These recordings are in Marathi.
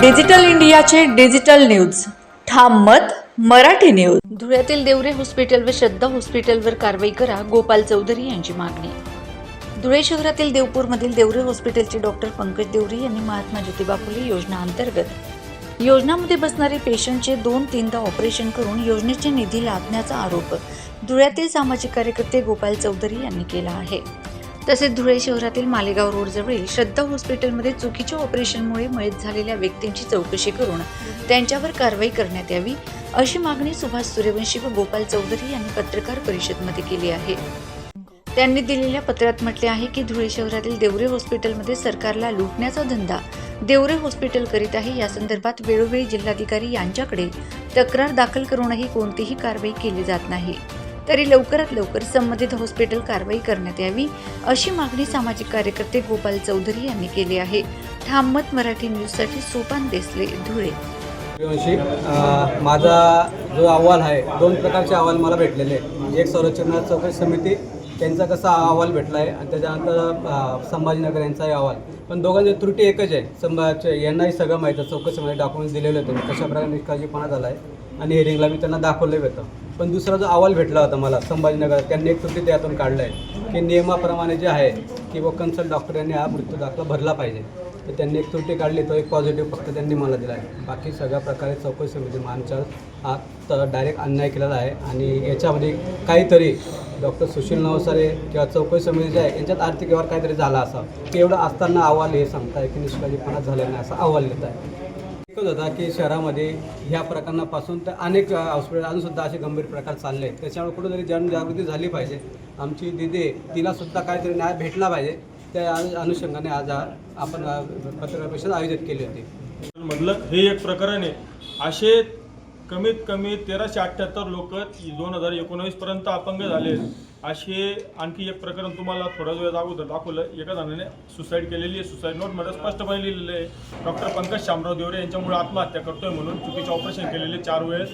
डिजिटल इंडियाचे डिजिटल न्यूज. ठाम मत मराठी न्यूज. धुळ्यातील देवरे हॉस्पिटल व श्रद्धा हॉस्पिटलवर कारवाई करा गोपाल चौधरी यांची मागणी. धुळे शहरातील देवपूरमधील देवरे हॉस्पिटलचे डॉक्टर पंकज देवरे यांनी महात्मा ज्योतिबा फुले योजना अंतर्गत योजनामध्ये बसणारे पेशंटचे दोन तीनदा ऑपरेशन करून योजनेचे निधी लादण्याचा आरोप धुळ्यातील सामाजिक कार्यकर्ते गोपाल चौधरी यांनी केला आहे. तसेच धुळे शहरातील मालेगाव रोडजवळील श्रद्धा हॉस्पिटलमध्ये चुकीच्या ऑपरेशनमुळे मयत झालेल्या व्यक्तींची चौकशी करून त्यांच्यावर कारवाई करण्यात यावी अशी मागणी सुभाष सूर्यवंशी व गोपाल चौधरी यांनी पत्रकार परिषदमध्ये केली आहे. त्यांनी दिलेल्या पत्रात म्हटले आहे की धुळे शहरातील देवरे हॉस्पिटलमध्ये सरकारला लुटण्याचा धंदा देवरे हॉस्पिटल करीत आहे. या संदर्भात वेळोवेळी जिल्हाधिकारी यांच्याकडे तक्रार दाखल करूनही कोणतीही कारवाई केली जात नाही. तरी लवकरात लवकर संबंधित हॉस्पिटल कारवाई करण्यात यावी अशी मागणी सामाजिक कार्यकर्ते गोपाल चौधरी यांनी केली आहे. ठाममत मराठी न्यूजसाठी सोपान देसले धुळे. माझा जो अहवाल आहे दोन प्रकारचे अहवाल मला भेटलेले आहे. म्हणजे एक संरचना चौकशी समिती त्यांचा कसा अहवाल भेटला आहे आणि त्याच्यानंतर संभाजीनगर यांचाही अहवाल. पण दोघांची त्रुटी एकच आहे. संभाजी यांनाही सगळं माहीत चौकशीमध्ये डॉक्युमेंट्स दिलेले होते. कशा प्रकारे निष्काळजीपणा झाला आहे आणि हेरिंगला मी त्यांना दाखवलं होतं पण दुसरा जो अहवाल भेटला होता मला संभाजीनगर त्यांनी एक त्रुटी त्यातून काढलं आहे की नियमाप्रमाणे जे आहे की व कन्सल्ट डॉक्टर यांनी हा मृत्यू दाखला भरला पाहिजे. तर त्यांनी एक त्रुटी काढली तो एक पॉझिटिव्ह फक्त त्यांनी मला दिला आहे. बाकी सगळ्या प्रकारे चौकशी समिती आमच्या हा डायरेक्ट अन्याय केलेला आहे. आणि याच्यामध्ये काहीतरी डॉक्टर सुशील नवसारे किंवा चौकशी समिती जे आहे यांच्यात आर्थिक व्यवहार काहीतरी झाला असा एवढं असताना अहवाल हे सांगताय की निष्काळजीपणा झालेला नाही असा अहवाल देत आहे. एकच होता की शहरामध्ये ह्या प्रकरणापासून तर अनेक हॉस्पिटल अजूनसुद्धा असे गंभीर प्रकार चालले. आहेत त्याच्यामुळे कुठेतरी जनजागृती झाली पाहिजे. आमची दिदी तिलासुद्धा काहीतरी न्याय भेटला पाहिजे. त्या अनु- अनुषंगाने आज आपण पत्रकार परिषद आयोजित केली होती. मधलं हे एक प्रकरण आहे. असे कमीत कमी तेराशे अठ्ठ्याहत्तर लोक दोन हजार एकोणावीस पर्यंत अपंग झाले. असे आणखी एक प्रकरण तुम्हाला थोड्या वेळ अगोदर दाखवलं. एका जणाने सुसाईड केलेली आहे. सुसाईड नोटमध्ये स्पष्टपणे लिहिलेलं आहे. डॉक्टर पंकज शामराव देवरे यांच्यामुळे आत्महत्या करतोय म्हणून चुकीचे ऑपरेशन केलेले चार वेळेस.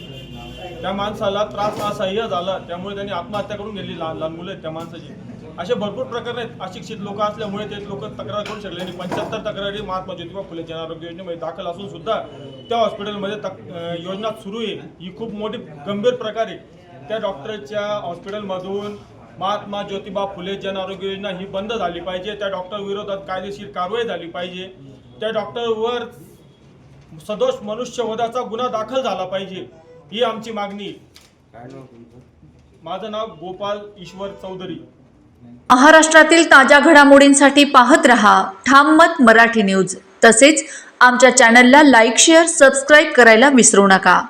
त्या माणसाला त्रास असह्य झाला त्यामुळे त्यांनी आत्महत्या करून गेली लहान लहान मुलं आहेत त्या माणसाची. असे भरपूर प्रकरण आहेत. अशिक्षित लोक असल्यामुळे ते लोक तक्रार करू शकले आणि पंच्याहत्तर तक्रारी महात्मा ज्योतिबा फुले जन आरोग्य योजनेमध्ये दाखल असून सुद्धा त्या हॉस्पिटलमध्ये तक योजना सुरू आहे. ही खूप मोठी गंभीर प्रकार आहे. त्या डॉक्टरच्या हॉस्पिटलमधून महात्मा ज्योतिबा फुले जन आरोग्य योजना ही बंद झाली पाहिजे. त्या डॉक्टर विरोधात कायदेशीर कारवाई झाली पाहिजे. त्या डॉक्टरवर सदोष मनुष्यवधाचा गुन्हा दाखल झाला पाहिजे. ही आमची मागणी. आहे. माझं नाव गोपाल ईश्वर चौधरी. महाराष्ट्रातील ताज्या घडामोडींसाठी पाहत रहा ठाम मत मराठी न्यूज. तसेच आमच्या चॅनलला लाईक शेअर सबस्क्राईब करायला विसरू नका.